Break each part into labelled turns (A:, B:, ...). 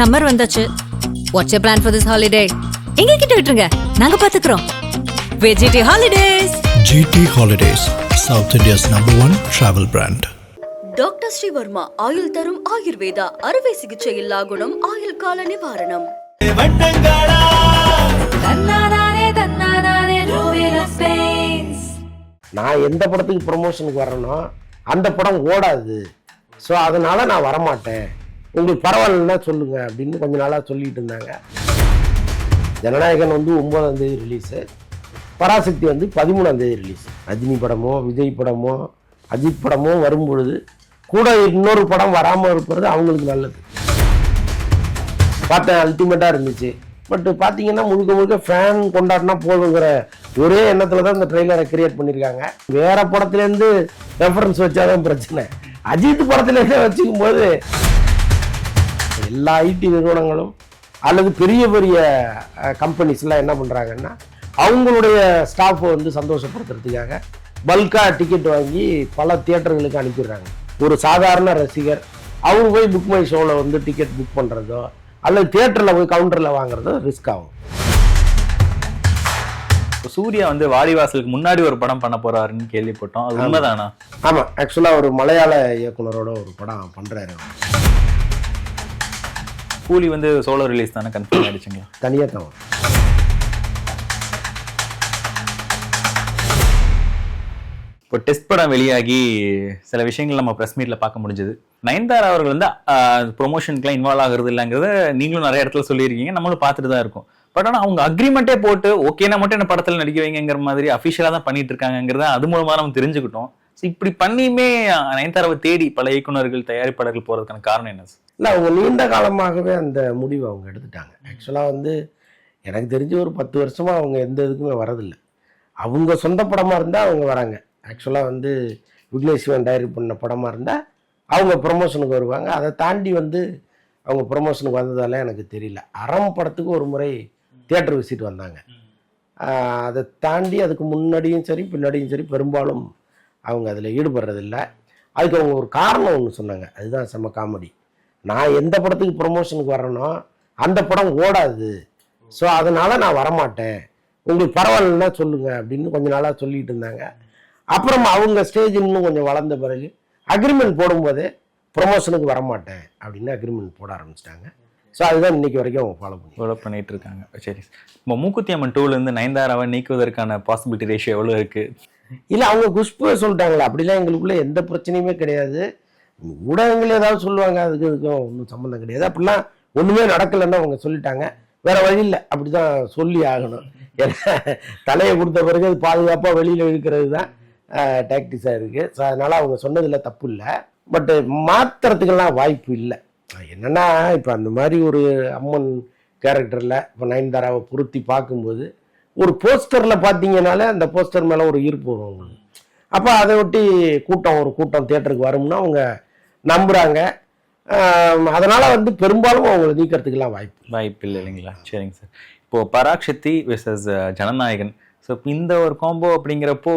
A: Summer வந்தாச்சு. What's you plan for this holiday எங்க கிட்ட விட்டுருங்க. நாங்க பாத்துக்கிறோம். வெஜிடி holidays
B: GT Holidays, South India's number one travel brand.
C: Doctor Srivarma ஆயுள் தரும் ஆயுர்வேதா அறுவை சிகிச்சை இல்லா குணம் ஆயுள் கால நிவாரணம்
D: நான் எந்த படத்துக்கு ப்ரொமோஷனுக்கு வரேனோ அந்த படம் ஓடாது. ஸோ அதனால நான் வரமாட்டேன். உங்களுக்கு பரவாயில்லன்னா சொல்லுங்க அப்படின்னு கொஞ்ச நாளாக சொல்லிட்டு இருந்தாங்க. ஜனநாயகன் வந்து ஒன்பதாம் தேதி ரிலீஸு பராசக்தி வந்து பதிமூணாம் தேதி ரிலீஸ் ரஜினி படமோ விஜய் படமோ அஜித் படமோ வரும்பொழுது கூட இன்னொரு படம் வராமல் இருப்பது அவங்களுக்கு நல்லது. பார்த்தேன் அல்டிமேட்டாக இருந்துச்சு. பட் பார்த்தீங்கன்னா முழுக்க முழுக்க ஃபேன் கொண்டாடினா போதுங்கிற ஒரே எண்ணத்தில் தான் இந்த ட்ரெய்லரை கிரியேட் பண்ணியிருக்காங்க வேற படத்துலேருந்து ரெஃபரன்ஸ் வச்சாதான் பிரச்சனை. அஜித் படத்துலேருந்தே வச்சுக்கும் போது எல்லா ஐடி நிறுவனங்களும் அல்லது பெரிய பெரிய கம்பெனிஸ்லாம் என்ன பண்ணுறாங்கன்னா அவங்களுடைய ஸ்டாஃபை வந்து சந்தோஷப்படுத்துறதுக்காக பல்காக டிக்கெட் வாங்கி பல தியேட்டர்களுக்கு அனுப்பிடுறாங்க. ஒரு சாதாரண ரசிகர் அவர் போய் புக் மை ஷோவில் வந்து டிக்கெட் புக் பண்ணுறதோ அல்லது தியேட்டரில் போய் கவுண்டரில் வாங்குறதோ ரிஸ்க் ஆகும்.
E: சூர்யா வந்து வாடிவாசலுக்கு முன்னாடி ஒரு படம் பண்ண போறாருன்னு கேள்விப்பட்டோம். அது உண்மைதானா?
D: ஆமாம் ஆக்சுவலாக ஒரு மலையாள இயக்குனரோட ஒரு படம் பண்ணுறாரு
E: கூலி வந்து சோலோ ரிலீஸ் தானே கன்ஃபார்ம் ஆயிடுச்சுங்களா?
D: தனியாக தான்.
E: இப்போ டெஸ்ட் படம் வெளியாகி சில விஷயங்கள் நம்ம ப்ரெஸ் மீட்ல பார்க்க முடிஞ்சது. நயன்தாரா அவர்கள் வந்து ப்ரொமோஷனுக்குலாம் இன்வால்வ் ஆகுறது இல்லைங்கிறத நீங்களும் நிறைய இடத்துல சொல்லியிருக்கீங்க நம்மளும் பார்த்துட்டு தான் இருக்கோம். பட் ஆனால் அவங்க அக்ரிமெண்ட்டே போட்டு ஓகேனா மட்டும் என்ன படத்தில் நடிக்க வைங்கிற மாதிரி அஃபிஷியலாக தான் பண்ணிட்டு இருக்காங்கிறத அது மூலமா நம்ம தெரிஞ்சுக்கிட்டோம். இப்படி பண்ணியுமே நயன்தாராவை தேடி பல இயக்குனர்கள் தயாரிப்பாளர்கள் போறதுக்கான காரணம் என்ன? சார்
D: இல்லை அவங்க நீண்ட காலமாகவே அந்த முடிவை அவங்க எடுத்துட்டாங்க. ஆக்சுவலாக வந்து எனக்கு தெரிஞ்சு ஒரு பத்து வருஷமாக அவங்க எந்த இதுக்குமே வரதில்லை. அவங்க சொந்த படமாக இருந்தால் அவங்க வராங்க. ஆக்சுவலாக வந்து விக்னேஷ் சிவன் டைரக்ட் பண்ண படமாக இருந்தால் அவங்க ப்ரொமோஷனுக்கு வருவாங்க. அதை தாண்டி வந்து அவங்க ப்ரொமோஷனுக்கு வந்ததால எனக்கு தெரியல. அறம் படத்துக்கு ஒரு முறை தியேட்டர் விசிட் வந்தாங்க. அதை தாண்டி அதுக்கு முன்னாடியும் சரி பின்னாடியும் சரி பெரும்பாலும் அவங்க அதில் ஈடுபடுறதில்ல. அதுக்கு அவங்க ஒரு காரணம் ஒன்று சொன்னாங்க. அதுதான் செம்ம காமெடி நான் எந்த படத்துக்கு ப்ரொமோஷனுக்கு வரேனோ அந்த படம் ஓடாது. ஸோ அதனால் நான் வரமாட்டேன். உங்களுக்கு பரவாயில்லன்னா சொல்லுங்கள் அப்படின்னு கொஞ்ச நாளாக சொல்லிட்டு இருந்தாங்க. அப்புறம் அவங்க ஸ்டேஜ் இன்னும் கொஞ்சம் வளர்ந்த பிறகு அக்ரிமெண்ட் போடும்போதே ப்ரொமோஷனுக்கு வரமாட்டேன் அப்படின்னு அக்ரிமெண்ட் போட ஆரம்பிச்சிட்டாங்க. ஸோ அதுதான் இன்னைக்கு வரைக்கும் அவங்க ஃபாலோ பண்ணி
E: ஃபாலோ பண்ணிட்டு இருக்காங்க. சரி. இப்போ மூக்குத்தி அம்மன் டூலேருந்து நயன்தாராவை நீக்குவதற்கான பாசிபிலிட்டி ரேஷியோ எவ்வளோ இருக்குது
D: இல்லை அவங்க குஷ்புவை சொல்லிட்டாங்களா அப்படிலாம் எங்களுக்குள்ள எந்த பிரச்சனையுமே கிடையாது. ஊடகங்கள் ஏதாவது சொல்லுவாங்க அதுக்கு இதுக்கும் ஒன்றும் சம்மந்தம் கிடையாது. அப்படிலாம் ஒன்றுமே நடக்கலைன்னு அவங்க சொல்லிட்டாங்க. வேற வழி இல்லை அப்படி தான் சொல்லி ஆகணும். ஏன்னா தலையை கொடுத்த பிறகு அது பாதுகாப்பாக வெளியில் இழுக்கிறது தான் டாக்டிஸாக இருக்குது ஸோ அதனால் அவங்க சொன்னதில் தப்பு இல்லை. பட்டு மாத்துறதுக்கெல்லாம் வாய்ப்பு இல்லை. என்னன்னா இப்போ அந்த மாதிரி ஒரு அம்மன் கேரக்டரில் இப்போ நயன்தாராவை பொருத்தி பார்க்கும்போது ஒரு போஸ்டரில் பார்த்தீங்கனாலே அந்த போஸ்டர் மேலே ஒரு ஈர்ப்பு வரும். அப்போ அதை ஒட்டி கூட்டம் ஒரு கூட்டம் தேட்டருக்கு வரும்னா அவங்க நம்புகிறாங்க அதனால் வந்து பெரும்பாலும் அவங்களை நீக்கிறதுக்கெல்லாம் வாய்ப்பு
E: வாய்ப்பு இல்லை இல்லைங்களா? சரிங்க சார். இப்போ பராக்ஷக்தி விசஸ் ஜனநாயகன். ஸோ இந்த ஒரு காம்போ அப்படிங்கிறப்போ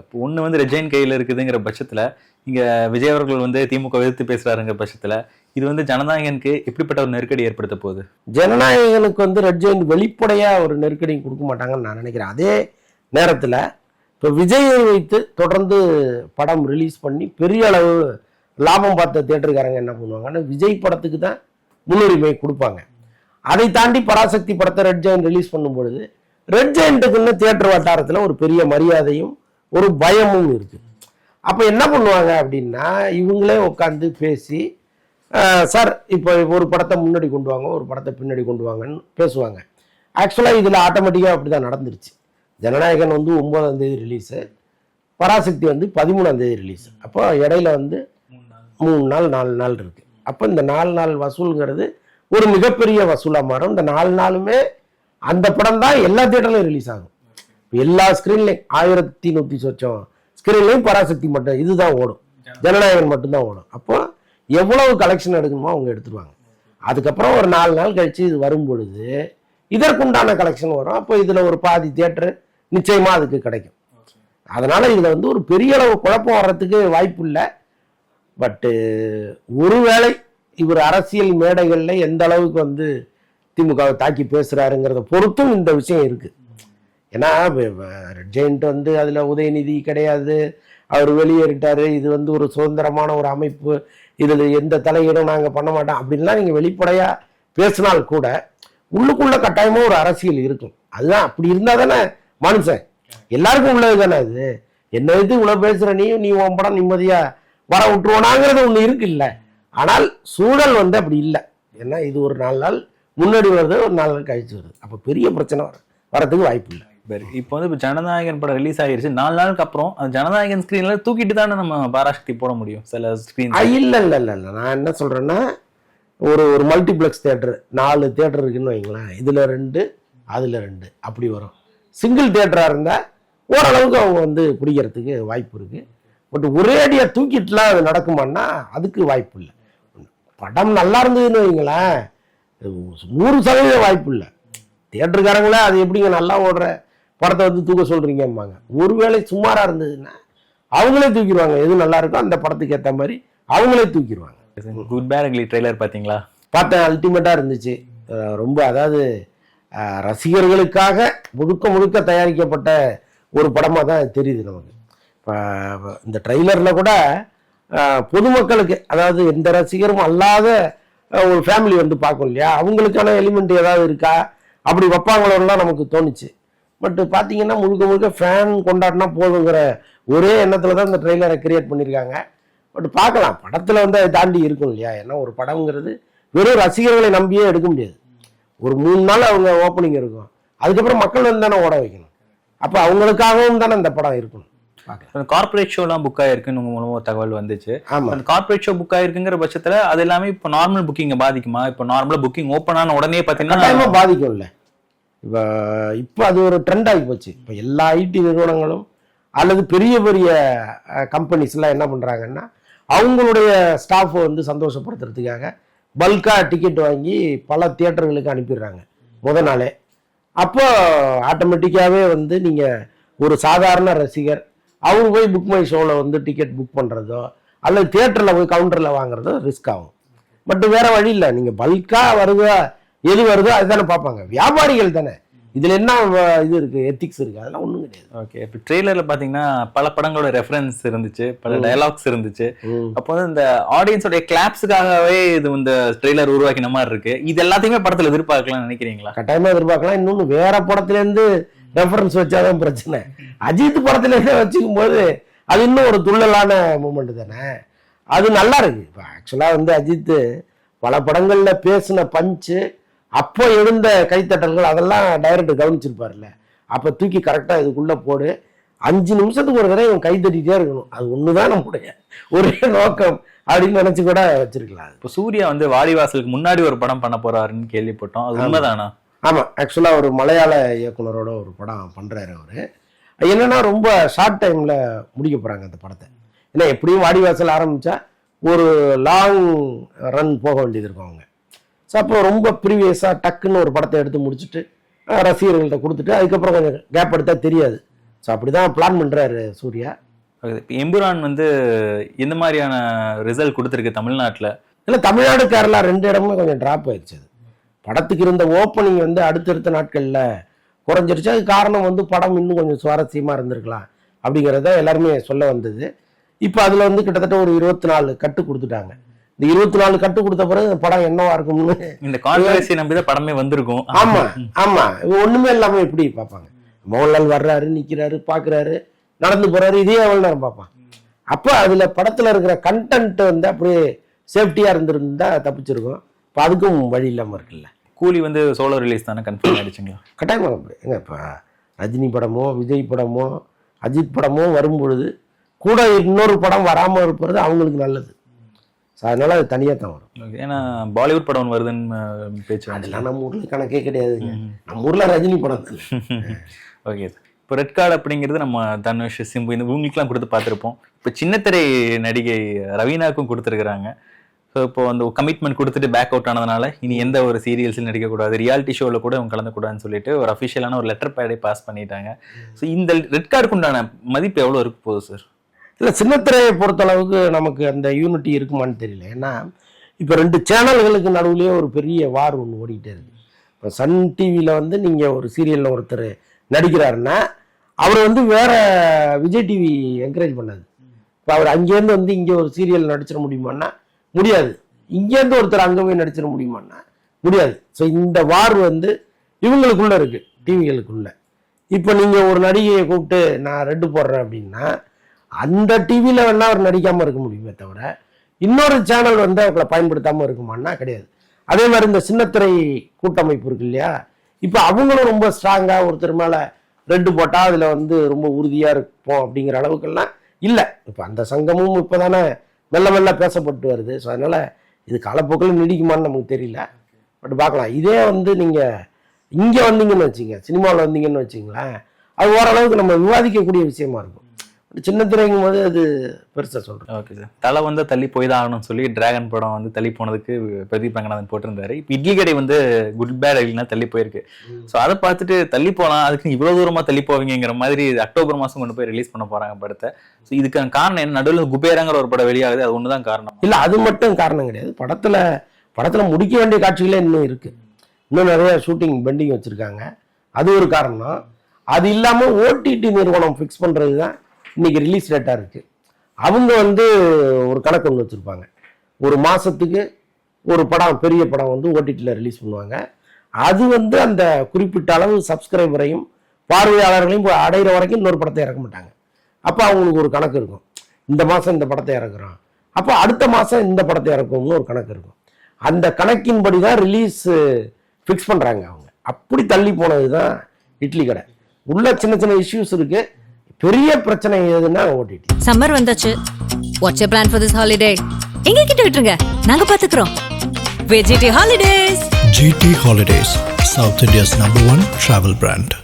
E: இப்போ ஒன்று வந்து ரெஜைன் கையில் இருக்குதுங்கிற பட்சத்தில் இங்கே விஜய் அவர்கள் வந்து திமுக எதிர்த்து பேசுகிறாருங்கிற பட்சத்தில் இது வந்து ஜனநாயகனுக்கு எப்படிப்பட்ட ஒரு நெருக்கடி ஏற்படுத்த போகுது?
D: ஜனநாயகனுக்கு வந்து ரெட் ஜெயின் வெளிப்படையாக ஒரு நெருக்கடி கொடுக்க மாட்டாங்கன்னு நான் நினைக்கிறேன். அதே நேரத்தில் இப்போ விஜயை வைத்து தொடர்ந்து படம் ரிலீஸ் பண்ணி பெரிய அளவு லாபம் பார்த்த தேட்டருக்காரங்க என்ன பண்ணுவாங்கன்னா விஜய் படத்துக்கு தான் முன்னுரிமை கொடுப்பாங்க. அதை தாண்டி பராசக்தி படத்தை ரெட் ஜெயின் ரிலீஸ் பண்ணும்பொழுது ரெட் ஜெயின்ட்டுக்குன்னு தியேட்டர் வட்டாரத்தில் ஒரு பெரிய மரியாதையும் ஒரு பயமும் இருக்குது அப்போ என்ன பண்ணுவாங்க அப்படின்னா இவங்களே உட்காந்து பேசி சார் இப்போ ஒரு படத்தை முன்னாடி கொண்டு வாங்க ஒரு படத்தை பின்னாடி கொண்டு வாங்கன்னு பேசுவாங்க. ஆக்சுவலாக இதில் ஆட்டோமேட்டிக்காக அப்படி தான் நடந்துருச்சு. ஜனநாயகன் வந்து ஒம்பதாம் தேதி ரிலீஸு பராசக்தி வந்து பதிமூணாம் தேதி ரிலீஸ் அப்போ இடையில வந்து மூணு நாள் நாலு நாள் இருக்கு. அப்போ இந்த நாலு நாள் வசூலுங்கிறது ஒரு மிகப்பெரிய வசூலாக மாறும். இந்த நாலு நாளுமே அந்த படம் தான் எல்லா தேட்டர்லையும் ரிலீஸ் ஆகும். எல்லா ஸ்க்ரீன்லையும் ஆயிரத்தி நூற்றி சொச்சம். ஸ்க்ரீன்லையும் பராசக்தி மட்டும் இதுதான் ஓடும். ஜனநாயகன் மட்டும்தான் ஓடும். அப்போ எவ்வளவு கலெக்ஷன் எடுக்கணுமோ அவங்க எடுத்துருவாங்க. அதுக்கப்புறம் ஒரு நாலு நாள் கழிச்சு இது வரும் பொழுது இதற்குண்டான கலெக்ஷன் வரும். அப்போ இதில் ஒரு பாதி தியேட்டர் நிச்சயமாக அதுக்கு கிடைக்கும். அதனால் இதில் வந்து ஒரு பெரிய அளவு குழப்பம் வர்றதுக்கு வாய்ப்பு இல்லை. பட்டு ஒருவேளை இவர் அரசியல் மேடைகளில் எந்த அளவுக்கு வந்து திமுகவை தாக்கி பேசுகிறாருங்கிறத பொறுத்தும் இந்த விஷயம் இருக்குது ஏன்னா ஜெயின்ட் வந்து அதில் உதயநிதி கிடையாது. அவர் வெளியேறிட்டார். இது வந்து ஒரு சுதந்திரமான ஒரு அமைப்பு. இதில் எந்த தலையீடும் நாங்கள் பண்ண மாட்டோம். அப்படின்லாம் நீங்கள் வெளிப்படையாக பேசினால் கூட உள்ளுக்குள்ள கட்டாயமாக ஒரு அரசியல் இருக்கும். அதுதான் அப்படி இருந்தால் தானே மனுஷன். எல்லாருக்கும் உள்ளது தானே அது. என்ன இது இவ்வளோ பேசுகிற நீயும் நீ உன் படம் நிம்மதியாக வர விட்டுருவோனாங்கிறது ஒன்று இருக்கு இல்லை ஆனால் சூழல் வந்து அப்படி இல்லை. ஏன்னா இது ஒரு நாலு நாள் முன்னாடி வருது ஒரு நாலு நாள் கழிச்சு வருது அப்போ பெரிய பிரச்சனை வர வரதுக்கு வாய்ப்பு இல்லை.
E: சரி இப்போ வந்து இப்போ ஜனநாயகன் படம் ரிலீஸ் ஆகிருச்சு நாலு நாளுக்கு அப்புறம் அந்த ஜனநாயகன் ஸ்க்ரீன்ல தூக்கிட்டு தானே நம்ம பாராசக்தி போட முடியும். சில ஸ்க்ரீன்
D: இல்லை இல்ல இல்ல இல்ல. நான் என்ன சொல்றேன்னா ஒரு ஒரு மல்டிப்ளெக்ஸ் தேட்டர் நாலு தேட்டர் இருக்குன்னு வைங்களேன். இதுல ரெண்டு அதுல ரெண்டு. அப்படி வரும். சிங்கிள் தேட்டராக இருந்தா ஓரளவுக்கு அவங்க வந்து பிடிக்கிறதுக்கு வாய்ப்பு இருக்கு. பட் ஒரேடியா தூக்கிட்டுலாம் அது நடக்குமான்னா அதுக்கு வாய்ப்பு இல்லை. படம் நல்லா இருந்ததுன்னு வைங்களேன். நூறு சதவீதம் வாய்ப்பு இல்லை. தியேட்டருக்காரங்களே அது எப்படிங்க நல்லா ஓடுற? படத்தை வந்து தூக்க சொல்றீங்கம்பாங்க. ஒருவேளை சுமாரா இருந்ததுன்னா அவங்களே தூக்கிடுவாங்க. எது நல்லா இருக்கோ அந்த படத்துக்கு ஏற்ற மாதிரி அவங்களே தூக்கிடுவாங்க.
E: குட் பேட் அக்லி ட்ரெய்லர் பாத்தீங்களா
D: பார்த்தேன். அல்டிமேட்டாக இருந்துச்சு. ரொம்ப அதாவது ரசிகர்களுக்காக முழுக்க முழுக்க தயாரிக்கப்பட்ட ஒரு படமாக தான் தெரியுது நமக்கு. இப்போ இந்த ட்ரெய்லரில் கூட பொதுமக்களுக்கு அதாவது எந்த ரசிகரும் அல்லாத ஒரு ஃபேமிலி வந்து பார்க்கும் இல்லையா? அவங்களுக்கான எலிமெண்ட் ஏதாவது இருக்கா? அப்படி வைப்பாங்களோலாம் நமக்கு தோணுச்சு. பட் பார்த்தீங்கன்னா முழுக்க முழுக்க ஃபேன் கொண்டாடினா போதுங்கிற ஒரே எண்ணத்தில் தான் இந்த ட்ரெய்லரை கிரியேட் பண்ணியிருக்காங்க பட் பார்க்கலாம். படத்தில் வந்து அதை தாண்டி இருக்கும் இல்லையா? ஏன்னா ஒரு படம்ங்கிறது வெறும் ரசிகர்களை நம்பியே எடுக்க முடியாது. ஒரு மூணு நாள் அவங்க ஓப்பனிங் இருக்கும். அதுக்கப்புறம் மக்கள் வந்து தானே ஓட வைக்கணும். அப்போ அவங்களுக்காகவும் தானே இந்த படம் இருக்கணும். பார்க்கலாம்.
E: கார்பரேட் ஷோலாம் புக் ஆயிருக்குன்னு உங்க மூலமா தகவல் வந்துச்சு.
D: ஆமாம்
E: அந்த கார்பரேட் ஷோ புக் ஆயிருக்குங்கிற பட்சத்துல அது எல்லாமே இப்போ நார்மல் புக்கிங்க பாதிக்குமா? இப்போ நார்மலா புக்கிங் ஓப்பன் ஆன உடனே பாத்தீங்கன்னா
D: பாதிக்கும்ல. இப்போ இப்போ அது ஒரு ட்ரெண்ட் ஆகி போச்சு. இப்போ எல்லா ஐடி நிறுவனங்களும் அல்லது பெரிய பெரிய கம்பெனிஸ்லாம் என்ன பண்ணுறாங்கன்னா அவங்களுடைய ஸ்டாஃபை வந்து சந்தோஷப்படுத்துறதுக்காக பல்காக டிக்கெட் வாங்கி பல தியேட்டர்களுக்கு அனுப்பிடுறாங்க. முத நாளே. அப்போ ஆட்டோமேட்டிக்காகவே வந்து நீங்கள் ஒரு சாதாரண ரசிகர் அவங்க போய் புக் மை ஷோவில் வந்து டிக்கெட் புக் பண்ணுறதோ அல்லது தியேட்டரில் போய் கவுண்டரில் வாங்குறதோ ரிஸ்க் ஆகும். பட் வேறு வழி இல்லை. நீங்கள் பல்காக வருதா எது வருதோ அதுதானே பார்ப்பாங்க. வியாபாரிகள் தானே. இதுல என்ன இது இருக்கு எத்திக்ஸ் இருக்கு அதெல்லாம் ஒண்ணும் கிடையாது.
E: ஓகே இப்போ ட்ரெய்லர்ல பாத்தீங்கன்னா பல படங்களோட ரெஃபரன்ஸ் இருந்துச்சு பல டயலாக்ஸ் இருந்துச்சு. அப்போ வந்து இந்த ஆடியன்ஸோட கிளாப்ஸுக்காகவே இது இந்த ட்ரெய்லர் உருவாக்கின மாதிரி இருக்கு. இது எல்லாத்தையுமே படத்துல எதிர்பார்க்கலாம்னு நினைக்கிறீங்களா?
D: கட்டாயமா எதிர்பார்க்கலாம். இன்னொன்னு வேற படத்துல இருந்து ரெஃபரன்ஸ் வச்சாதான் பிரச்சனை. அஜித் படத்துல இருந்தே வச்சுக்கும் போது அது இன்னும் ஒரு துள்ளலான மூமெண்ட் தானே. அது நல்லா இருக்கு. இப்போ ஆக்சுவலா வந்து அஜித் பல படங்கள்ல பேசின பஞ்சு அப்போ எழுந்த கைத்தட்டல்கள் அதெல்லாம் டைரக்டர் கவனிச்சிருப்பார்ல அப்ப தூக்கி கரெக்டா இதுக்குள்ள போடு. அஞ்சு நிமிஷத்துக்கு ஒரு தடவை இவன் கை தட்டிட்டே இருக்கணும். அது ஒண்ணுதான் நம்முடைய ஒரே நோக்கம் அப்படின்னு நினைச்சு கூட வச்சிருக்கலாம்.
E: இப்போ சூர்யா வந்து வாடிவாசலுக்கு முன்னாடி ஒரு படம் பண்ண போறாருன்னு கேள்விப்பட்டோம். அது உண்மைதானா?
D: ஆமாம் ஆக்சுவலாக ஒரு மலையாள இயக்குனரோட ஒரு படம் பண்ணுறாரு அவர். என்னன்னா ரொம்ப ஷார்ட் டைமில் முடிக்க போகிறாங்க அந்த படத்தை. ஏன்னா எப்படியும் வாடிவாசல் ஆரம்பித்தா ஒரு லாங் ரன் போக வேண்டியது இருக்கும் அவங்க. ஸோ அப்போ ரொம்ப ப்ரீவியஸாக டக்குன்னு ஒரு படத்தை எடுத்து முடிச்சுட்டு ரசிகர்கள்ட்ட கொடுத்துட்டு அதுக்கப்புறம் கொஞ்சம் கேப் எடுத்தா தெரியாது. ஸோ அப்படி தான் பிளான் பண்ணுறாரு சூர்யா
E: இப்போ எம்புரான் வந்து எந்த மாதிரியான ரிசல்ட் கொடுத்துருக்கு தமிழ்நாட்டுல.
D: இல்லை தமிழ்நாடு கேரளா ரெண்டு இடமுமே கொஞ்சம் ட்ராப் ஆயிடுச்சு அது. படத்துக்கு இருந்த ஓப்பனிங் வந்து அடுத்தடுத்த நாட்களில் குறைஞ்சிருச்சு அது காரணம் வந்து படம் இன்னும் கொஞ்சம் சுவாரஸ்யமாக இருந்திருக்கலாம் அப்படிங்கிறத எல்லாருமே சொல்ல வந்தது. இப்போ அதில் வந்து கிட்டத்தட்ட ஒரு இருபத்தி நாலு கட்டு கொடுத்துட்டாங்க. இந்த இருபத்தி நாலு கட்டு கொடுத்த பிறகு படம் என்னவா இருக்கும்னு
E: இந்த கான்ட்ரவர்சி நம்பி தான் படமே வந்திருக்கும்.
D: ஆமா ஆமா. ஒண்ணுமே இல்லாம எப்படி பார்ப்பாங்க? மோகன்லால் வர்றாரு நிக்கிறாரு பாக்குறாரு நடந்து போறாரு இதே எவ்வளவு நேரம் பார்ப்பான் அப்ப அதுல படத்துல இருக்கிற கண்டென்ட் வந்து அப்படியே சேஃப்டியா இருந்திருந்தா தப்பிச்சிருக்கும். இப்ப அதுக்கும் வழி இல்லாம இருக்குல்ல.
E: கூலி வந்து சோலோ ரிலீஸ் தானே கன்ஃபார்ம் ஆயிடுச்சுங்களா?
D: கட்டாயமா. ஏங்க இப்ப ரஜினி படமோ விஜய் படமோ அஜித் படமோ வரும்பொழுது கூட இன்னொரு படம் வராம இருப்பது அவங்களுக்கு நல்லது. So, அதனால அது தனியா தான் வரும்.
E: ஏன்னா பாலிவுட் படம் ஒன்று வருதுன்னு பேச்சு
D: அதெல்லாம் நம்ம ஊர்ல கணக்கே கிடையாதுங்க நம்ம ஊர்ல ரஜினி படம்
E: ஓகே இப்போ ரெட் கார்டு அப்படிங்கிறது நம்ம தனுஷ் சிம்பு இந்த இவங்களுக்குலாம் கொடுத்து பார்த்துருப்போம். இப்போ சின்னத்திரை நடிகை ரவீனாக்கும் கொடுத்துருக்குறாங்க. ஸோ இப்போ அந்த கமிட்மெண்ட் கொடுத்துட்டு பேக் அவுட் ஆனதுனால இனி எந்த ஒரு சீரியல்ஸில் நடிக்கக்கூடாது ரியாலிட்டி ஷோவில் கூட அவங்க கலந்துக்கூடாதுன்னு சொல்லிட்டு ஒரு அஃபிஷியலான ஒரு லெட்டர் பேடே பாஸ் பண்ணிட்டாங்க. ஸோ இந்த ரெட் கார்டுக்கு உண்டான மதிப்பு எவ்வளோ இருக்க போகுது சார்
D: இல்லை சின்னத்திரையை பொறுத்தளவுக்கு நமக்கு அந்த யூனிட்டி இருக்குமான்னு தெரியல. ஏன்னா இப்போ ரெண்டு சேனல்களுக்கு நடுவுலேயே ஒரு பெரிய வார் ஒன்று ஓடிக்கிட்டே இருக்கு. இப்போ சன் டிவியில் வந்து நீங்கள் ஒரு சீரியலில் ஒருத்தர் நடிக்கிறாருன்னா அவர் வந்து வேற விஜய் டிவி என்கரேஜ் பண்ணாது இப்போ அவர் அங்கேருந்து வந்து இங்கே ஒரு சீரியல் நடிச்சிட முடியுமான்னா முடியாது. இங்கேருந்து ஒருத்தர் அங்கே போய் நடிச்சிட முடியுமான்னா முடியாது. ஸோ இந்த வார் வந்து இவங்களுக்குள்ளே இருக்குது டிவிகளுக்குள்ளே இப்போ நீங்கள் ஒரு நடிகையை கூப்பிட்டு நான் ரெட்டு போடுறேன் அப்படின்னா அந்த டிவியில் வேணா அவர் நடிக்காமல் இருக்க முடியுமே தவிர இன்னொரு சேனல் வந்து அவங்களை பயன்படுத்தாமல் இருக்குமான்னா கிடையாது. அதே மாதிரி இந்த சின்னத்திரை கூட்டமைப்பு இருக்கு இல்லையா? இப்போ அவங்களும் ரொம்ப ஸ்ட்ராங்காக ஒருத்தர் மேலே ரெட்டு போட்டால் அதில் வந்து ரொம்ப உறுதியாக இருப்போம் அப்படிங்கிற அளவுக்கெல்லாம் இல்லை. இப்போ அந்த சங்கமும் இப்போ தானே மெல்ல மெல்ல பேசப்பட்டு வருது. ஸோ அதனால் இது காலப்போக்கில் நீடிக்குமான்னு நமக்கு தெரியல. பட் பார்க்கலாம். இதே வந்து நீங்கள் இங்கே வந்தீங்கன்னு வச்சுங்க சினிமாவில் வந்தீங்கன்னு வச்சிங்களேன் அது ஓரளவுக்கு நம்ம விவாதிக்கக்கூடிய விஷயமா இருக்கும். சின்ன திரைங்கும் போது அது பெருசாக சொல்கிறேன்
E: ஓகே சார். தலை வந்து தள்ளி போய் தான் ஆகணும்னு சொல்லி டிராகன் படம் வந்து தள்ளி போனதுக்கு பிரதீப் ரங்கநாதன் போட்டிருந்தாரு. இப்போ இட்லி கடை வந்து குட் பேட் இல்லைன்னா தள்ளி போயிருக்கு. ஸோ அதை பார்த்துட்டு தள்ளி போகலாம் அதுக்கு இவ்வளோ தூரமா தள்ளி போவீங்கிற மாதிரி அக்டோபர் மாதம் கொண்டு போய் ரிலீஸ் பண்ண போறாங்க படத்தை. ஸோ இதுக்கான காரணம் என்ன? நடுவில் குபேராங்கிற ஒரு படம் வெளியாகுது. அது ஒன்று தான் காரணம்.
D: இல்லை அது மட்டும் காரணம் கிடையாது. படத்தில் படத்தில் முடிக்க வேண்டிய காட்சிகளே இன்னும் இருக்குது இன்னும் நிறைய ஷூட்டிங் பெண்டிங் வச்சுருக்காங்க. அது ஒரு காரணம். அது இல்லாமல் ஓடிடி நிறுவனம் ஃபிக்ஸ் பண்ணுறது தான் இன்னைக்கு ரிலீஸ் டேட்டாக இருக்குது அவங்க வந்து ஒரு கணக்கு ஒன்று வச்சுருப்பாங்க. ஒரு மாதத்துக்கு ஒரு படம் பெரிய படம் வந்து ஓடிடியில் ரிலீஸ் பண்ணுவாங்க. அது வந்து அந்த குறிப்பிட்ட அளவு சப்ஸ்கிரைபரையும் பார்வையாளர்களையும் போய் அடையிற வரைக்கும் இன்னொரு படத்தை இறக்க மாட்டாங்க. அப்போ அவங்களுக்கு ஒரு கணக்கு இருக்கும். இந்த மாதம் இந்த படத்தை இறக்குறோம் அப்போ அடுத்த மாதம் இந்த படத்தை இறக்கும்னு ஒரு கணக்கு இருக்கும். அந்த கணக்கின்படி தான் ரிலீஸ் ஃபிக்ஸ் பண்ணுறாங்க அவங்க. அப்படி தள்ளி போனது தான் இட்லி கடை. உள்ள சின்ன சின்ன இஷ்யூஸ் இருக்குது பெரிய பிரச்சனை எதுன்னா ஓடிடி.
A: சம்மர் வந்தாச்சு. What's plan for this holiday எங்க கிட்ட விட்டுருங்க. நாங்க பாத்துக்கிறோம். வெஜிடி holidays
B: GT Holidays, South India's number one travel brand.